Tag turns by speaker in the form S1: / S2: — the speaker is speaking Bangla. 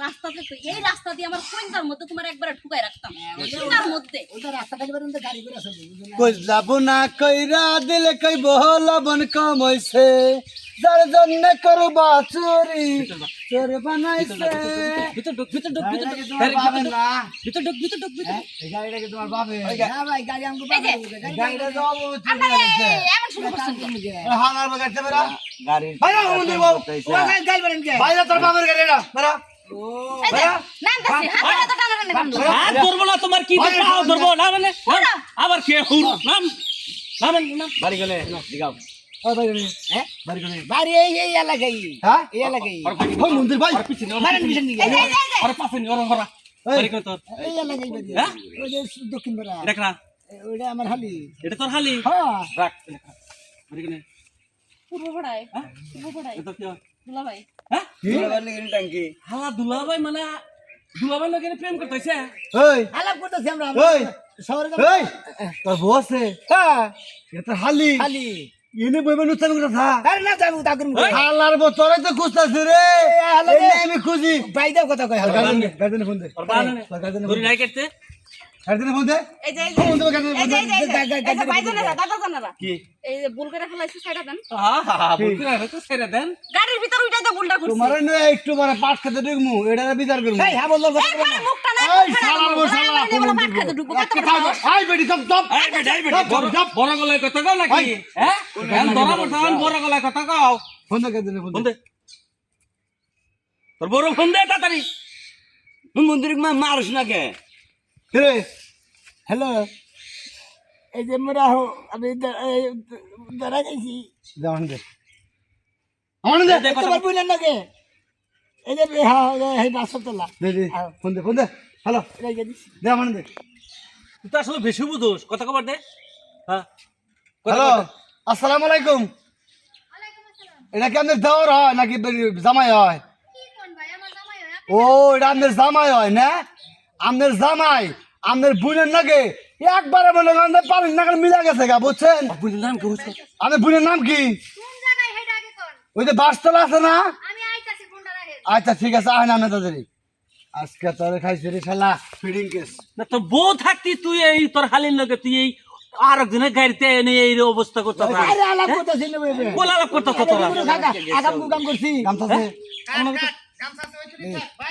S1: রাস্তাতে তো এই রাস্তা দিয়ে আমার কোনটার মধ্যে তোমার একবারে ঠুকাই রাখতাম। কোনটার মধ্যে।
S2: গাড়ি
S3: কই যাব না কইরা দিলে কই বহলবন কম হইছে। যার জন্য করবা চুরি চোর বানাইছে।
S4: ভিতর ঢুক ভিতর ঢুক ভিতর ঢুক।
S3: না।
S4: ভিতর ঢুক ভিতর ঢুক ভিতর ঢুক।
S3: এই গাড়িটা কি তোমার বাপের?
S2: হ্যাঁ ভাই গাড়ি পাঠাবো গাড়ি
S3: গাড়িটা যাও চুরি করেছে
S1: এমন শুরু করছেন কেন?
S3: হালার বাগাইতে বেরা।
S5: গাড়ি
S3: মন্দির বাবু
S2: গাড়ি পারেন কে
S3: বাইরে তোর বাপের গাড়িটা বেরা।
S1: এই যে, নামতাছি, হাত।
S4: হাত ধরবো না তোমার কি পাও ধরবো? না মানে আবার কে হুর? নাম। নাম।
S5: বাড়ি গেলে দিগাও।
S2: হ্যাঁ?
S3: হ্যাঁ? মন্দির ভাই
S4: হ্যাঁ?
S2: দক্ষিণ পাড়া।
S4: দেখ না
S2: ওইটা আমার হালি।
S4: এটা তোর হালি?
S2: হ্যাঁ।
S4: রাখ
S1: পূর্ব পাড়ায়,
S4: হ্যাঁ?
S1: পূর্ব পাড়ায়,
S4: এটা কি হয়?
S1: দুলাভাই।
S4: হ্যাঁ?
S5: টাঙ্কি
S4: হালা দুলাভাই মানে দুলাভাই লোকে প্রেম করতেছে।
S3: ওই
S2: আলাপ করতেছি আমরা
S3: ওই।
S2: শহরে
S3: এই তোর বসে
S2: হ্যাঁ।
S3: এটা হালি?
S2: হালি।
S3: এনে বইবে নুতান করে থা।
S2: আরে না যাব তা করুন
S3: হালার বতরে তো খুঁজতাছি রে। আমি খুঁজি।
S2: বাইদাও কথা কয় হালা
S3: গার্জেন গার্জেন ফোন দে।
S4: আর ধরি নাই করতে
S3: একটু মানে পাট খেতে এটা বিচার
S2: হ্যাঁ
S1: বড়
S4: গলায় কথা কও নাকি হ্যাঁ বড় গলায় কথা কও
S3: ফোন দে ফোন দে
S4: তোর বড় ফোন দে তাড়াতাড়ি
S5: মন্দির মা মারস না কে
S2: হ্যালো এই যে মোরা হো আমি দ- এই গেছি বুঝলেন না কে এই যে হ্যাঁ বাসতলা
S3: ফোন দে ফোন দে। হ্যালো
S2: রেখে দিছি।
S3: দে আমার দে।
S4: তুই তো আসলে বেশি বুঝোস কথা দে। হ্যাঁ।
S3: হ্যালো আসসালামু আলাইকুম। এটা কি আপনার দেওয়ার হয় নাকি জামাই হয়? ও এটা আপনার জামাই হয় না? আপনার জামাই আপনার বোনের নাকি একবারে বলে আমাদের পানি নাগাল মিলা গেছে গা বুঝছেন?
S4: বুঝলি নাম কি বুঝছ
S3: আপনার বোনের নাম কি? ওই যে বাসতলা আছে না? আচ্ছা ঠিক আছে আহেন আপনি তাড়াতাড়ি। আজকে তোর খাইছি রে শালা ফিডিং কেস
S4: না তোর বউ থাকতি তুই এই তোর হালির লোকে তুই এই আর একজনের গাড়িতে এনে এই অবস্থা করতে
S2: করতেছি না
S4: করতে তোরা
S2: আগাম কাম করছি।
S3: গামছা?